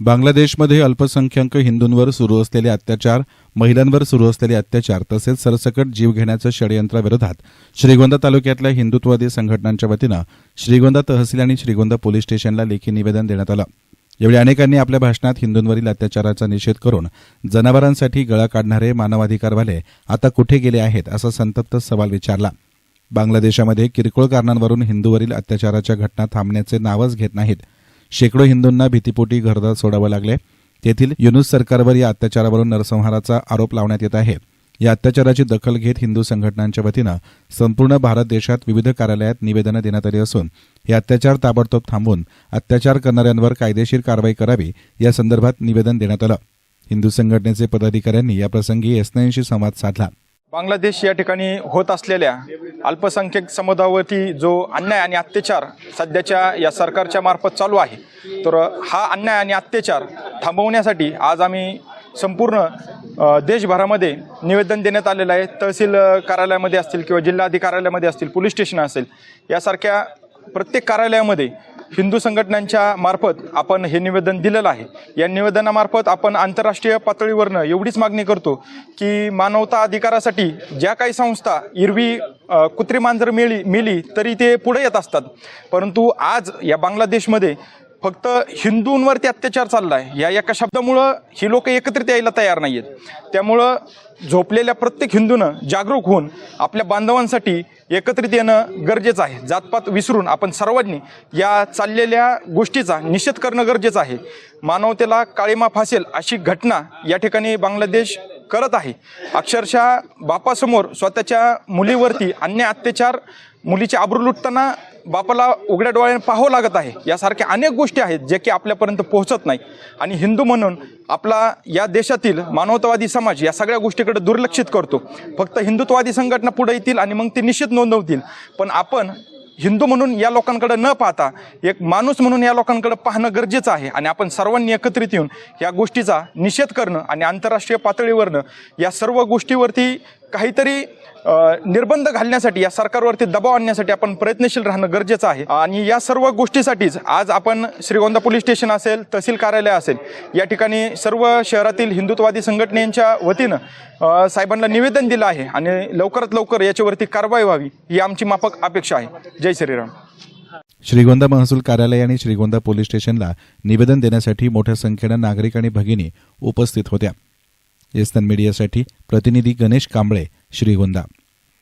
बांगलादेशमध्ये अल्पसंख्याक हिंदूंवर सुरू असलेले अत्याचार महिलांवर सुरू असलेले अत्याचार तसेच सरसकट जीव घेण्याच्या षडयंत्राविरोधात श्रीगोंदा तालुक्यातल्या हिंदुत्ववादी संघटनांच्या वतीनं श्रीगोंदा तहसील आणि श्रीगोंदा पोलीस स्टेशनला लेखी निवेदन देण्यात आलं. यावेळी अनेकांनी आपल्या भाषणात हिंदूंवरील अत्याचाराचा निषेध करून जनावरांसाठी गळा काढणारे मानवाधिकारवाले आता कुठे गेले आहेत असा संतप्त सवाल विचारला. बांगलादेशामध्ये किरकोळ कारणांवरून हिंदूवरील अत्याचाराच्या घटना थांबण्याचे नावच घेत नाहीत. शेकडो हिंदूंना भीतीपोटी घरदार सोडावं लागले. तेथील युनुस सरकारवर या अत्याचारावरून नरसंहाराचा आरोप लावण्यात येत आहे. या अत्याचाराची दखल घेत हिंदू संघटनांच्या वतीनं संपूर्ण भारत देशात विविध कार्यालयात निवेदनं देण्यात आली असून हे अत्याचार ताबडतोब थांबवून अत्याचार करणाऱ्यांवर कायदेशीर कारवाई करावी या संदर्भात निवेदन देण्यात आलं. हिंदू संघटनेचे पदाधिकाऱ्यांनी याप्रसंगी एसनाईंशी संवाद साधला. बांगलादेश या ठिकाणी होत असलेल्या अल्पसंख्याक समुदायावरती जो अन्याय आणि अत्याचार सध्याच्या या सरकारच्या मार्फत चालू आहे तर हा अन्याय आणि अत्याचार थांबवण्यासाठी आज आम्ही संपूर्ण देशभरामध्ये निवेदन देण्यात आलेलं आहे. तहसील कार्यालयामध्ये असतील किंवा जिल्हाधिकार्यालयामध्ये असतील पोलीस स्टेशन असेल यासारख्या प्रत्येक कार्यालयामध्ये हिंदू संघटनांच्या मार्फत आपण हे निवेदन दिलेलं आहे. या निवेदनामार्फत आपण आंतरराष्ट्रीय पातळीवरनं एवढीच मागणी करतो की मानवता अधिकारासाठी ज्या काही संस्था इरवी कुत्री मांजर मिळी मिली तरी ते पुढे येत असतात. परंतु आज या बांगलादेशमध्ये फक्त हिंदूंवरती अत्याचार चालला आहे या एका शब्दामुळं ही लोक एकत्रित यायला तयार नाही आहेत त्यामुळं झोपलेल्या प्रत्येक हिंदूनं जागरूक होऊन आपल्या बांधवांसाठी एकत्रित येणं गरजेचं आहे. जातपात विसरून आपण सर्वांनी या चाललेल्या गोष्टीचा निषेध करणं गरजेचं आहे. मानवतेला काळीमा फासेल अशी घटना या ठिकाणी बांगलादेश करत आहे. अक्षरशः बापासमोर स्वतःच्या मुलीवरती अन्य अत्याचार मुलीचे आबरू लुटताना बापाला उघड्या डोळ्याने पाहावं लागत आहे. यासारख्या अनेक गोष्टी आहेत जे की आपल्यापर्यंत पोहोचत नाही. आणि हिंदू म्हणून आपला या देशातील मानवतावादी समाज या सगळ्या गोष्टीकडे दुर्लक्षित करतो. फक्त हिंदुत्ववादी संघटना पुढे येतील आणि मग ते निश्चित नोंदवतील. पण आपण हिंदू म्हणून या लोकांकडे न पाहता एक माणूस म्हणून या लोकांकडे पाहणं गरजेचं आहे. आणि आपण सर्वांनी एकत्रित येऊन या गोष्टीचा निषेध करणं आणि आंतरराष्ट्रीय पातळीवरनं या सर्व गोष्टीवरती काहीतरी निर्बंध घालण्यासाठी या सरकारवरती दबाव आणण्यासाठी आपण प्रयत्नशील राहणं गरजेचं आहे. आणि या सर्व गोष्टीसाठीच आज आपण श्रीगोंदा पोलीस स्टेशन असेल तहसील कार्यालय असेल या ठिकाणी सर्व शहरातील हिंदुत्ववादी संघटनेच्या वतीनं साहेबांना निवेदन दिलं आहे आणि लवकरात लवकर याच्यावरती कारवाई व्हावी ही आमची माफक अपेक्षा आहे. जय श्रीराम. श्रीगोंदा महसूल कार्यालय आणि श्रीगोंदा पोलीस स्टेशनला निवेदन देण्यासाठी मोठ्या संख्येनं नागरिक आणि भगिनी उपस्थित होत्या. एस्तन मीडियासाठी प्रतिनिधी गणेश कांबळे श्रीगोंदा